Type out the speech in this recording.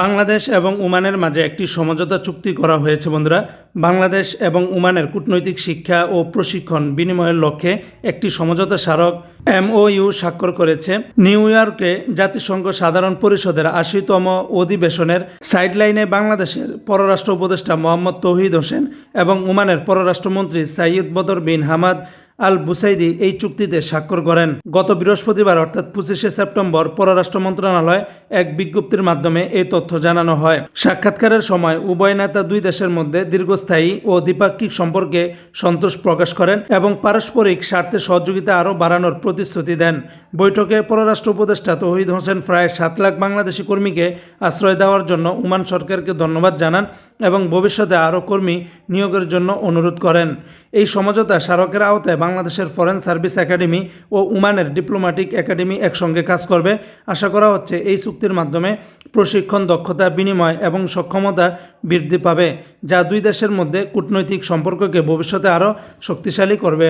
বাংলাদেশ এবং ওমানের মাঝে একটি সমঝোতা চুক্তি করা হয়েছে, বন্ধুরা। বাংলাদেশ এবং ওমানের কূটনৈতিক শিক্ষা ও প্রশিক্ষণ বিনিময়ের লক্ষ্যে একটি সমঝোতা স্মারক এমওইউ স্বাক্ষর করেছে। নিউ ইয়র্কে জাতিসংঘ সাধারণ পরিষদের আশিতম অধিবেশনের সাইডলাইনে বাংলাদেশের পররাষ্ট্র উপদেষ্টা মোহাম্মদ তৌহিদ হোসেন এবং ওমানের পররাষ্ট্রমন্ত্রী সাইয়দ বদর বিন হামাদ আল বুসাইদি এই চুক্তিতে স্বাক্ষর করেন। গত বৃহস্পতিবার, অর্থাৎ পঁচিশে সেপ্টেম্বর, পররাষ্ট্র মন্ত্রণালয় এক বিজ্ঞপ্তির মাধ্যমে এই তথ্য জানানো হয়। সাক্ষাৎকারের সময় উভয় নেতা দুই দেশের মধ্যে দীর্ঘস্থায়ী ও দ্বিপাক্ষিক সম্পর্কে সন্তোষ প্রকাশ করেন এবং পারস্পরিক স্বার্থে সহযোগিতা আরও বাড়ানোর প্রতিশ্রুতি দেন। বৈঠকে পররাষ্ট্র উপদেষ্টা তৌহিদ হোসেন প্রায় সাত লাখ বাংলাদেশি কর্মীকে আশ্রয় দেওয়ার জন্য উমান সরকারকে ধন্যবাদ জানান এবং ভবিষ্যতে আরও কর্মী নিয়োগের জন্য অনুরোধ করেন। এই সমঝোতা স্মারকের আওতায় বাংলাদেশের ফরেন সার্ভিস একাডেমি ও উমানের ডিপ্লোম্যাটিক একাডেমি একসঙ্গে কাজ করবে। আশা করা হচ্ছে এই চুক্তির মাধ্যমে প্রশিক্ষণ দক্ষতা, বিনিময় এবং সক্ষমতা বৃদ্ধি পাবে, যা দুই দেশের মধ্যে কূটনৈতিক সম্পর্ককে ভবিষ্যতে আরও শক্তিশালী করবে।